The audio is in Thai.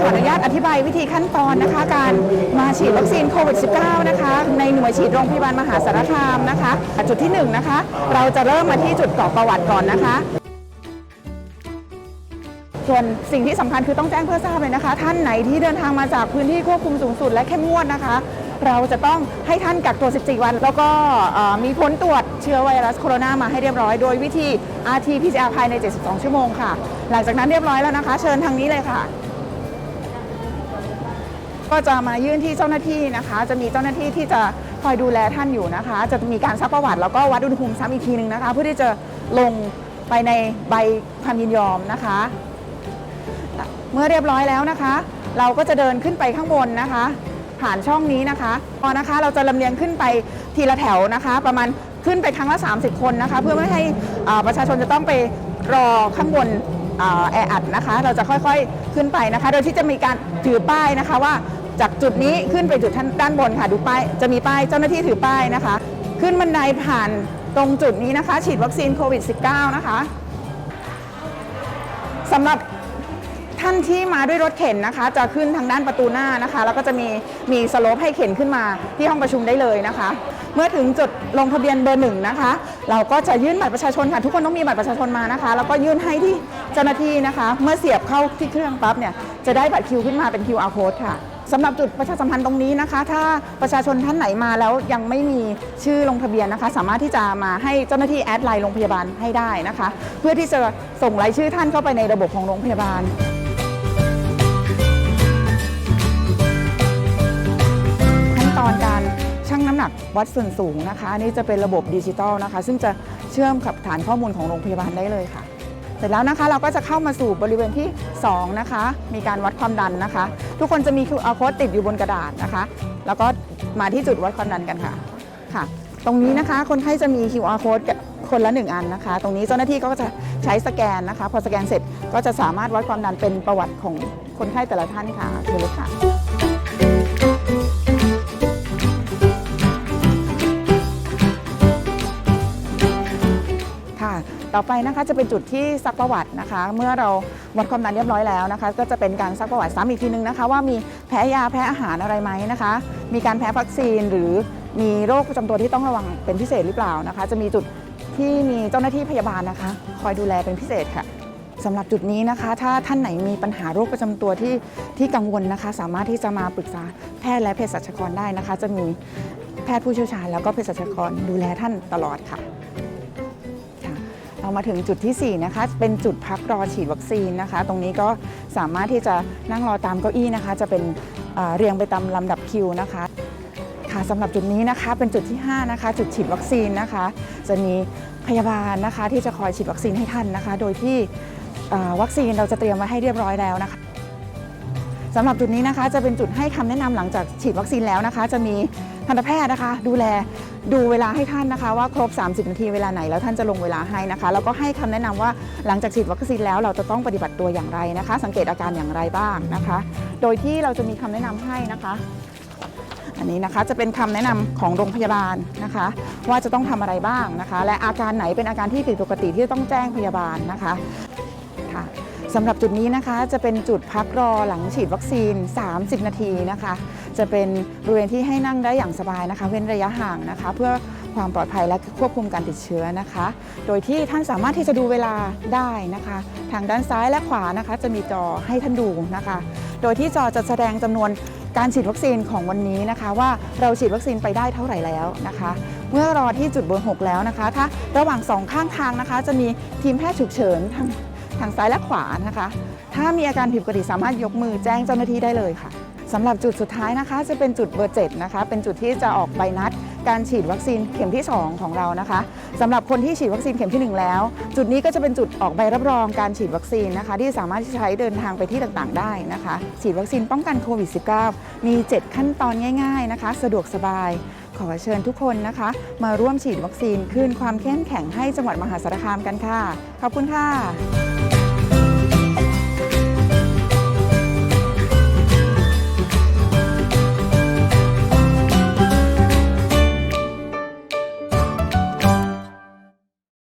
ขออนุญาตอธิบายวิธีขั้นตอนนะคะ การมาฉีดวัคซีนโควิด -19 นะคะ ในหน่วยฉีดโรงพยาบาลมหาสารคามนะคะ จุดที่หนึ่งนะคะ เราจะเริ่มมาที่จุดกรอกประวัติก่อนนะคะส่วนสิ่งที่สำคัญคือต้องแจ้งเพื่อทราบเลยนะคะ ท่านไหนที่เดินทางมาจากพื้นที่ควบคุมสูงสุดและเข้มงวดนะคะ เราจะต้องให้ท่านกักตัว 14 วัน แล้วก็มีผลตรวจเชื้อไวรัสโคโรนามาให้เรียบร้อย โดยวิธี RT-PCR ภายใน 72 ชั่วโมงค่ะ หลังจากนั้นเรียบร้อยแล้วนะคะ เชิญทางนี้เลยค่ะ ก็จะมายื่นที่เจ้าหน้าที่นะคะ จะมีเจ้าหน้าที่ที่จะคอยดูแลท่านอยู่นะคะ จะมีการซักประวัติแล้วก็วัดอุณหภูมิซ้ำอีกทีหนึ่งนะคะ เพื่อที่จะลงไปในใบความยินยอมนะคะ เมื่อเรียบร้อยแล้วนะคะ เราก็จะเดินขึ้นไปข้างบนนะคะ ผ่านช่องนี้นะคะพอนะคะเราจะลำเลียงขึ้นไปทีละแถวนะคะ ประมาณขึ้นไปครั้งละ 30 คนนะคะ เพื่อไม่ให้ประชาชนจะต้องไปรอข้างบนอ่าแออัดนะคะ เราจะค่อยๆขึ้นไปนะคะ โดยที่จะมีการถือป้ายนะคะว่า จากจุดนี้ขึ้นไปจุดด้านบนค่ะดูป้ายจะมีป้ายเจ้าหน้าที่ถือป้ายนะคะ ขึ้นบันไดผ่านตรงจุดนี้นะคะ ฉีดวัคซีนโควิด -19 นะคะสำหรับท่านที่มาด้วยรถเข็นนะคะ จะขึ้นทางด้านประตูหน้านะคะ แล้วก็จะมีมีสโลปให้เข็นขึ้นมาที่ห้องประชุมได้เลยนะคะ เมื่อถึงจุดลงทะเบียนเบอร์หนึ่งนะคะ เราก็จะยื่นบัตรประชาชนค่ะ ทุกคนต้องมีบัตรประชาชนมานะคะ แล้วก็ยื่นให้ที่เจ้าหน้าที่นะคะ เมื่อเสียบเข้าที่เครื่องปั๊บเนี่ยจะได้บัตรคิวขึ้นมาเป็น QR code ค่ะ สำหรับจุดประชาสัมพันธ์ตรงนี้นะคะ ถ้าประชาชนท่านไหนมาแล้วยังไม่มีชื่อลงทะเบียนนะคะ สามารถที่จะมาให้เจ้าหน้าที่แอดไลน์โรงพยาบาลให้ได้นะคะ เพื่อที่จะส่งรายชื่อท่านเข้าไปในระบบของโรงพยาบาลขั้นตอนการชั่งน้ำหนักวัดส่วนสูงนะคะอันนี่จะเป็นระบบดิจิตอลนะคะ ซึ่งจะเชื่อมกับฐานข้อมูลของโรงพยาบาลได้เลยค่ะ สร็จแล้วนะคะเราก็จะเข้ามาสู่บริเวณที่ 2 นะคะ มีการวัดความดันนะคะ ทุกคนจะมี QR code ติดอยู่บนกระดาษนะคะ แล้วก็มาที่จุดวัดความดันกันค่ะค่ะ ตรงนี้นะคะคนไข้จะมี QR code คนละ 1 อันนะคะ ตรงนี้เจ้าหน้าที่ก็จะใช้สแกนนะคะ พอสแกนเสร็จก็จะสามารถวัดความดันเป็นประวัติของคนไข้แต่ละท่านค่ะเชิญเลยค่ะ ต่อไปนะคะจะเป็นจุดที่ซักประวัตินะคะ เมื่อเราวัดความดันเรียบร้อยแล้วนะคะ ก็จะเป็นการซักประวัติซ้ำอีกทีนึงนะคะ ว่ามีแพ้ยาแพ้อาหารอะไรไหมนะคะ มีการแพ้วัคซีนหรือมีโรคประจำตัวที่ต้องระวังเป็นพิเศษหรือเปล่านะคะ จะมีจุดที่มีเจ้าหน้าที่พยาบาลนะคะ คอยดูแลเป็นพิเศษค่ะสำหรับจุดนี้นะคะ ถ้าท่านไหนมีปัญหาโรคประจำตัวที่ที่กังวลนะคะ สามารถที่จะมาปรึกษาแพทย์และเภสัชกรได้นะคะ จะมีแพทย์ผู้เชี่ยวชาญแล้วก็เภสัชกรดูแลท่านตลอดค่ะค่ะ เรามาถึงจุดทีสี่ 4 นะคะ เป็นจุดพักรอฉีดวัคซีนนะคะ ตรงนี้ก็สามารถที่จะนั่งรอตามเก้าอี้นะคะ จะเป็นเรียงไปตามลำดับคิวนะคะค่ะสำหรับจุดนี้นะคะเป็นจุดที่ 5 นะคะ จุดฉีดวัคซีนนะคะ จะมีพยาบาลนะคะ ที่จะคอยฉีดวัคซีนให้ท่านนะคะ โดยที่วัคซีนเราจะเตรียมไว้ให้เรียบร้อยแล้วนะคะสำหรับจุดนี้นะคะจะเป็นจุดให้คำแนะนำหลังจากฉีดวัคซีนแล้วนะคะ จะมีทันตแพทย์นะคะ ดูแล ดูเวลาให้ท่านนะคะว่าครบ 30 นาทีเวลาไหนแล้วท่านจะลงเวลาให้นะคะ แล้วก็ให้คำแนะนำว่าหลังจากฉีดวัคซีนแล้วเราจะต้องปฏิบัติตัวอย่างไรนะคะ สังเกตอาการอย่างไรบ้างนะคะ โดยที่เราจะมีคำแนะนำให้นะคะอันนี้นะคะจะเป็นคำแนะนำของโรงพยาบาลนะคะ ว่าจะต้องทำอะไรบ้างนะคะ และอาการไหนเป็นอาการที่ผิดปกติที่ต้องแจ้งพยาบาลนะคะค่ะ สำหรับจุดนี้นะคะจะเป็นจุดพักรอหลังฉีดวัคซีน 30 นาทีนะคะ จะเป็นบริเวณที่ให้นั่งได้อย่างสบายนะคะ เว้นระยะห่างนะคะ เพื่อความปลอดภัยและควบคุมการติดเชื้อนะคะ โดยที่ท่านสามารถที่จะดูเวลาได้นะคะ ทางด้านซ้ายและขวานะคะ จะมีจอให้ท่านดูนะคะ โดยที่จอจะแสดงจำนวนการฉีดวัคซีนของวันนี้นะคะ ว่าเราฉีดวัคซีนไปได้เท่าไหร่แล้วนะคะ เมื่อรอที่จุดเบอร์6แล้วนะคะ ถ้าระหว่างสองข้างทางนะคะ จะมีทีมแพทย์ฉุกเฉินทาง ทางซ้ายและขวานะคะ ถ้ามีอาการผิดปกติสามารถยกมือแจ้งเจ้าหน้าที่ได้เลยค่ะสำหรับจุดสุดท้ายนะคะ จะเป็นจุดเบอร์7นะคะ เป็นจุดที่จะออกใบนัด การฉีดวัคซีนเข็มที่ 2 ของเรานะคะสำหรับคนที่ฉีดวัคซีนเข็มที่ 1 แล้ว จุดนี้ก็จะเป็นจุดออกใบรับรองการฉีดวัคซีนนะคะ ที่สามารถใช้เดินทางไปที่ต่างๆ ได้นะคะ ฉีดวัคซีนป้องกันโควิด -19 มี 7 ขั้นตอนง่าย ๆนะคะ สะดวกสบาย ขอเชิญทุกคนนะคะ มาร่วมฉีดวัคซีนคืนความเข้มแข็งให้จังหวัดมหาสารคามกันค่ะ ขอบคุณค่ะ